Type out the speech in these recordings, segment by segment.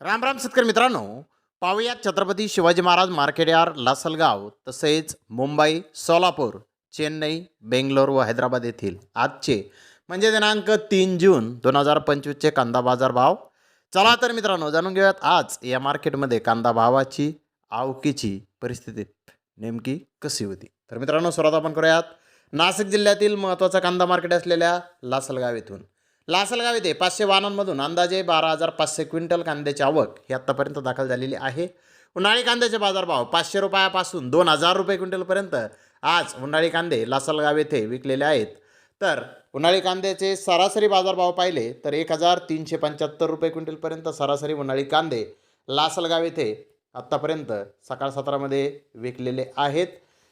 राम राम शेतकरी मित्रांनो. पाहूयात छत्रपती शिवाजी महाराज मार्केट लासलगाव तसेच मुंबई सोलापूर चेन्नई बेंगलोर व हैदराबाद येथील आजचे म्हणजे दिनांक तीन जून दोन हजार पंचवीसचे कांदा बाजार भाव. चला तर मित्रांनो जाणून घेऊयात आज या मार्केटमध्ये कांदा भावाची आवकीची परिस्थिती नेमकी कशी होती. तर मित्रांनो सुरुवात आपण करूयात. नाशिक जिल्ह्यातील महत्त्वाचा कांदा मार्केट असलेल्या लासलगाव येथून. लासलगाव येथे पाचशे वाहनांमधून अंदाजे बारा हजार पाचशे क्विंटल कांद्याची आवक ही आत्तापर्यंत दाखल झालेली आहे. उन्हाळी कांद्याचे बाजारभाव पाचशे रुपयापासून दोन हजार रुपये क्विंटलपर्यंत आज उन्हाळी कांदे लासलगाव येथे विकलेले आहेत. तर उन्हाळी कांद्याचे सरासरी बाजारभाव पाहिले तर एक हजार तीनशे पंच्याहत्तर रुपये क्विंटलपर्यंत सरासरी उन्हाळी कांदे लासलगाव येथे आत्तापर्यंत सकाळ सत्रामध्ये विकलेले आहेत.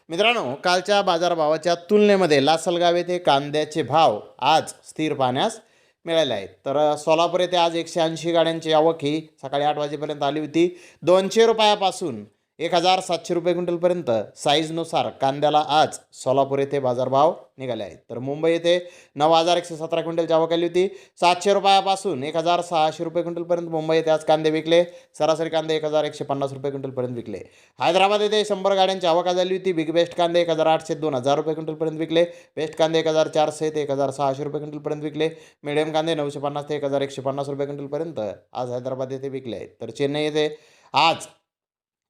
मित्रांनो कालच्या बाजारभावाच्या तुलनेमध्ये लासलगाव येथे कांद्याचे भाव आज स्थिर पाहण्यास मिळाले आहेत. तर सोलापूर येथे आज एकशे ऐंशी गाड्यांची आवक ही सकाळी आठ वाजेपर्यंत आली होती. दोनशे रुपयापासून एक हजार सातशे रुपये क्विंटलपर्यंत साईजनुसार कांद्याला आज सोलापूर येथे बाजारभाव निघाले आहेत. तर मुंबई येथे नऊ हजार एकशे सतरा क्विंटलची आवक आली होती. सातशे रुपयापासून एक हजार सहाशे रुपये क्विंटलपर्यंत मुंबई येथे आज कांदे विकले. सरासरी कांदे एक हजार एकशे पन्नास रुपये क्विंटलपर्यंत विकले. हैदराबाद येथे शंभर गाड्यांची आवक झाली होती. बिग बेस्ट कांदे एक हजार आठशे दोन हजार रुपये क्विंटलपर्यंत विकले. बेस्ट कांदे एक हजार चारशे ते एक हजार सहाशे रुपये क्विंटलपर्यंत विकले. मिडियम कांदे नऊशे पन्नास ते एक हजार एकशे पन्नास रुपये क्विंटलपर्यंत आज हैदराबाद येथे विकले आहेत. तर चेन्नई येथे आज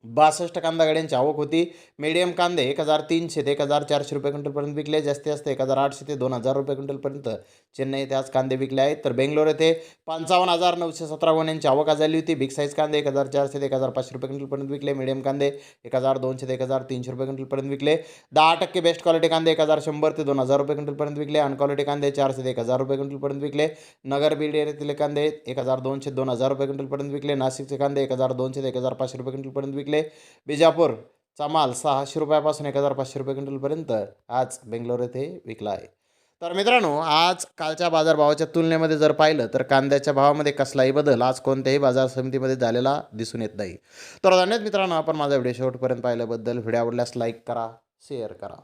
बासष्ट कांदा गाड्यांची आवक होती मीडियम कांदे एक हजार तीनशे ते एक हजार चारशे रुपये क्विंटलपर्यंत विकले जास्ती जास्त एक हजार आठशे ते दोन हजार रुपये क्विंटलपर्यंत चेन्नई येथे आज कांदे विकले आहेत तर बेंगलोर येथे पंचावन्न हजार नऊशे सतरा गोण्यांची आवक झाली होती बिग साईज कांदे एक हजार चारशे ते एक हजार पाचशे रुपये क्विंटलपर्यंत विकले मीडियम कांदे एक हजार दोनशे ते एक हजार तीनशे रुपये क्विंटलपर्यंत विकले दहा टक्के बेस्ट क्वालिटी कांदे एक हजार शंभर ते दोन हजार रुपये क्विंटलपर्यंत विकले अनक्वालिटी कांदे चारशे ते एक हजार रुपये क्विंटलपर्यंत विकले नगर बीड येथील कांदे एक हजार दोनशे दोन हजार रुपये क्विंटलपर्यंत विकले नाशिकचे कांदे एक हजार दोनशे ते एक हजार पाचशे रुपये क्विंटलपर्यंत विकले विकले बिजापूरचा माल सहाशे रुपयापासून एक हजार पाचशे रुपये क्विंटलपर्यंत आज बेंगलोर येथे विकला आहे. तर मित्रांनो आज कालच्या बाजारभावाच्या तुलनेमध्ये जर पाहिलं तर कांद्याच्या भावामध्ये कसलाही बदल आज कोणत्याही बाजार समितीमध्ये झालेला दिसून येत नाही. तर धन्यवाद मित्रांनो आपण माझा व्हिडिओ शेवटपर्यंत पाहिल्याबद्दल. व्हिडिओ आवडल्यास लाईक करा शेअर करा.